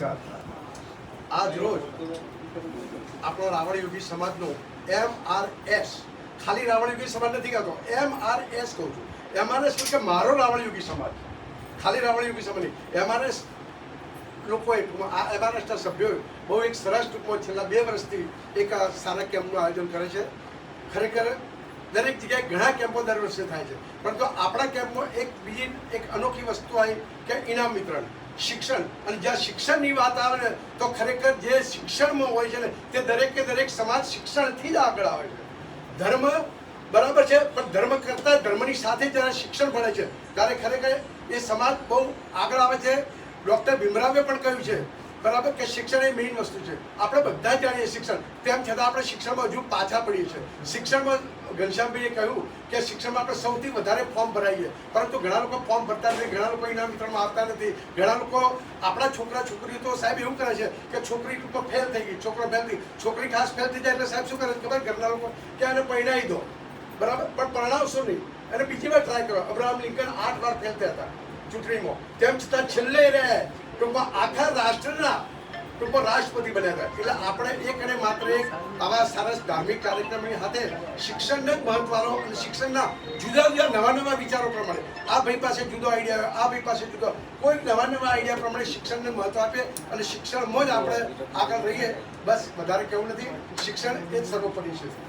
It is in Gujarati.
નમસ્કાર. આજ રોજ આપણો રાવણ યોગી સમાજનો એમ આર એસ, ખાલી રાવણ યોગી સમાજ નથી કહેતો એમ આર એસ કહું છું. એમ આર એસ કે મારો રાવણ યોગી સમાજ. ખાલી રાવણ યોગી સમાજ નહીં. એમ આર એસ લોકોએ, આ એમ આર એસના સભ્યોએ બહુ એક સરસ ટૂંકમાં છેલ્લા બે વર્ષથી એક સારા કેમ્પનું આયોજન કરે છે. ખરેખર દરેક જગ્યાએ ઘણા કેમ્પો દર વર્ષે થાય છે. પરંતુ આપણા કેમ્પમાં એક બીજી એક અનોખી વસ્તુ આવી કે ઇનામ વિતરણ. શિક્ષણ. અને જ્યાં શિક્ષણની વાત આવે ને, તો ખરેખર જે શિક્ષણમાં હોય છે ને, તે દરેકે દરેક સમાજ શિક્ષણથી જ આગળ આવે છે. ધર્મ બરાબર છે, પણ ધર્મ કરતાં ધર્મની સાથે જ્યારે શિક્ષણ ભણે છે. ત્યારે ખરેખર એ સમાજ બહુ આગળ આવે છે. ડૉક્ટર ભીમરાવે પણ કહ્યું છે બરાબર કે શિક્ષણ એ મેઇન વસ્તુ છે. આપણે બધા જાણીએ શિક્ષણ. તેમ છતાં આપણે શિક્ષણમાં હજુ પાછા પડીએ છીએ. શિક્ષણમાં ઘનશ્યામભાઈએ કહ્યું કે શિક્ષણમાં આપણે સૌથી વધારે ફોર્મ ભરાઈએ. પરંતુ ઘણા લોકો ફોર્મ ભરતા નથી, ઘણા લોકો ઇનામ વિતરણમાં આવતા નથી. ઘણા લોકો આપણા છોકરા, છોકરીઓ તો સાહેબ એવું કરે છે કે છોકરી ટૂંકો ફેલ થઈ ગઈ, છોકરો ફેલ થઈ છોકરી ખાસ ફેલ થઈ જાય એટલે સાહેબ શું કરે છે ખબર? ઘરના લોકો કે એને પરણાવી દો. બરાબર? પણ પરણાવશો નહીં. અને બીજી વાર ટ્રાય કરો. અબ્રાહમ લિંકન આઠ વાર ફેલ થયા હતા. ચૂંટણીમાં. તેમ છતાં છેલ્લે રહે ટૂંકમાં આખા રાષ્ટ્રના ટૂંકમાં રાષ્ટ્રપતિ બન્યા હતા. એટલે આપણે એક અને માત્ર એક આવા સરસ ધાર્મિક કાર્યક્રમની સાથે શિક્ષણને જ મહત્વ અને શિક્ષણના જુદા જુદા નવા નવા વિચારો પ્રમાણે. આ ભાઈ પાસે જુદો આઈડિયા આ ભાઈ પાસે જુદો. કોઈ નવા નવા આઈડિયા પ્રમાણે શિક્ષણને મહત્વ આપે અને શિક્ષણમાં જ આપણે આગળ રહીએ. બસ, વધારે કેવું નથી. શિક્ષણ એ જ સર્વોપરી છે.